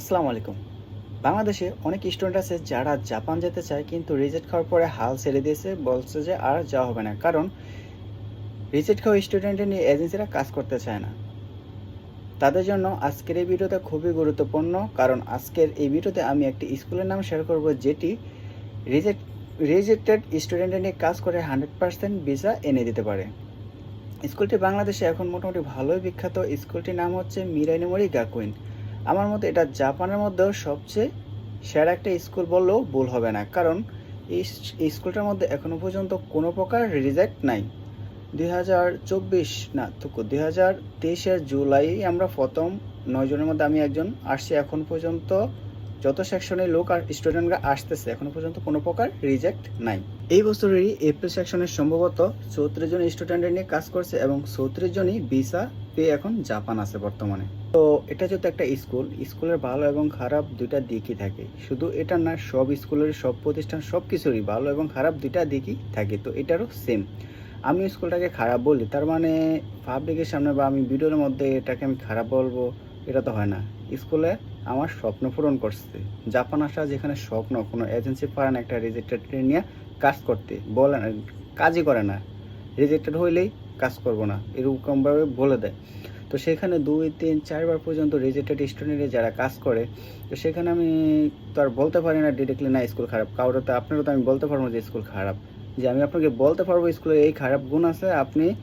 আসসালামু আলাইকুম। বাংলাদেশে অনেক স্টুডেন্ট আছে যারা জাপান যেতে চায় কিন্তু রিজেক্ট খাওয়ার পরে হাল ছেড়ে দিয়েছে, বলছে যে আর যাওয়া হবে না। কারণ রিজেক্ট খাওয়া স্টুডেন্টের নিয়ে এজেন্সিরা কাজ করতে চায় না। তাদের জন্য আজকের এই ভিডিওটা খুবই গুরুত্বপূর্ণ। কারণ আজকের এই ভিডিওতে আমি একটি স্কুলের নাম শেয়ার করব যেটি রিজেক্ট রিজেক্টেড স্টুডেন্টের নিয়ে কাজ করে হান্ড্রেড পার্সেন্ট ভিসা এনে দিতে পারে। স্কুলটি বাংলাদেশে এখন মোটামুটি ভালোই বিখ্যাত। স্কুলটির নাম হচ্ছে মিরাইনমরি গাকুইন। আমার মতে এটা জাপানের মধ্যেও সবচেয়ে সেরা একটা স্কুল বললেও ভুল হবে না। কারণ এই স্কুলটার মধ্যে এখনও পর্যন্ত কোনো প্রকার রিজেক্ট নাই। দুই হাজার চব্বিশ, না তো দুই হাজার তেইশের জুলাই আমরা প্রথম নয়জনের মধ্যে আমি একজন। আসছি এখন পর্যন্ত যত সেকশনে লোক আর স্টুডেন্টরা আসতেছে, এখনও পর্যন্ত কোনো প্রকার রিজেক্ট নাই। এই বছরেরই এপ্রিল সেকশনের সম্ভবত চৌত্রিশ জন স্টুডেন্টের নিয়ে কাজ করছে এবং চৌত্রিশ জনই ভিসা পেয়ে এখন জাপান আছে বর্তমানে। তো এটা যেহেতু একটা স্কুল স্কুলের ভালো এবং খারাপ দুইটা দিকই থাকে। শুধু এটা না, সব স্কুলের সব প্রতিষ্ঠান সব কিছুরই ভালো এবং খারাপ দুইটা দিকই থাকে, তো এটারও সেম আমি স্কুলটাকে খারাপ বলি, তার মানে পাবলিকের সামনে বা আমি ভিডিওর মধ্যে এটাকে আমি খারাপ বলব এটা তো হয় না। স্কুলে আমার স্বপ্ন পূরণ করছে। জাপান আসা যেখানে স্বপ্ন, কোনো এজেন্সি পারে না একটা রিজেক্টেড নিয়ে কাজ করতে। বলে না, কাজই করে না। রিজেক্টেড হইলেই কাজ করব না এরকমভাবে বলে দেয়। তো সেখানে দুই, তিন, চারবার পর্যন্ত রিজেক্টেড স্টুডেন্টে যারা কাজ করে, তো সেখানে আমি তো আর বলতে পারি না ডিরেক্টলি না, স্কুল খারাপ। কারোর তো, আপনারও তো আমি বলতে পারব যে স্কুল খারাপ। যে আমি আপনাকে বলতে পারব স্কুলে এই খারাপ গুণ আছে, আপনি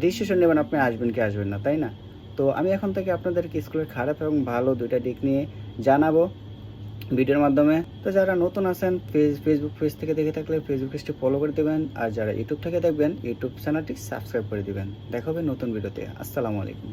ডিসিশন নেবেন, আপনি আসবেন কি আসবেন না, তাই না? তো আমি এখন থেকে আপনাদেরকে স্কুলের খারাপ এবং ভালো দুইটা দিক নিয়ে জানাব ভিডিওর মাধ্যমে। তো যারা নতুন আসেন পেজ ফেসবুক পেজ থেকে দেখে থাকলে ফেসবুক পেজটি ফলো করে দেবেন। আর যারা ইউটিউব থেকে দেখবেন ইউটিউব চ্যানেলটি সাবস্ক্রাইব করে দেবেন। দেখা হবে নতুন ভিডিওতে। আসসালামু আলাইকুম।